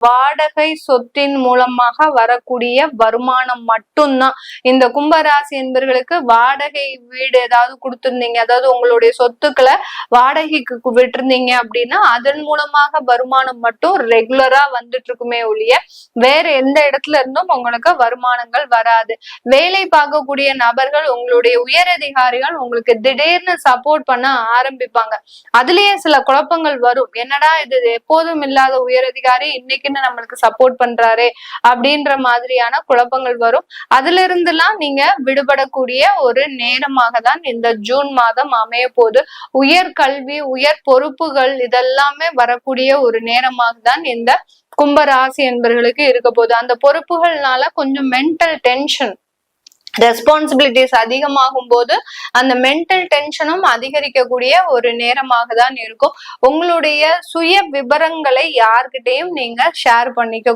Wow. வாடகை சொத்தின் மூலமாக வரக்கூடிய வருமானம் மட்டும்தான். இந்த கும்பராசி என்பர்களுக்கு வாடகை வீடு ஏதாவது கொடுத்துருந்தீங்க. அதாவது உங்களுடைய சொத்துக்களை வாடகைக்கு விட்டுருந்தீங்க அப்படின்னா அதன் மூலமாக வருமானம் மட்டும் ரெகுலரா வந்துட்டு இருக்குமே ஒழிய வேற எந்த இடத்துல இருந்தும் உங்களுக்கு வருமானங்கள் வராது. வேலை பார்க்கக்கூடிய நபர்கள் உங்களுடைய உயரதிகாரிகள் உங்களுக்கு திடீர்னு சப்போர்ட் பண்ண ஆரம்பிப்பாங்க. அதுலயே சில குழப்பங்கள் வரும். என்னடா இது? எப்போதும் இல்லாத உயரதிகாரி. இன்னைக்குன்னு நம்ம நம்மளுக்கு சப்போர்ட் பண்றாரு அப்படின்ற மாதிரியான குழப்பங்கள் வரும். அதுல இருந்துலாம் நீங்க விடுபடக்கூடிய ஒரு நேரமாக தான் இந்த ஜூன் மாதம் அமைய போகுது உயர் கல்வி உயர் பொறுப்புகள் இதெல்லாமே வரக்கூடிய ஒரு நேரமாக தான் இந்த கும்பராசி என்பவர்களுக்கு இருக்க போகுது அந்த பொறுப்புகள்னால கொஞ்சம் மென்டல் டென்ஷன் ரெஸ்பான்சிபிலிட்டிஸ் அதிகமாகும் போது அந்த மென்டல் டென்ஷனும் அதிகரிக்கக்கூடிய ஒரு நேரமாக தான் இருக்கும். உங்களுடைய சுய விபரங்களை யார்கிட்டையும் நீங்க ஷேர் பண்ணிக்க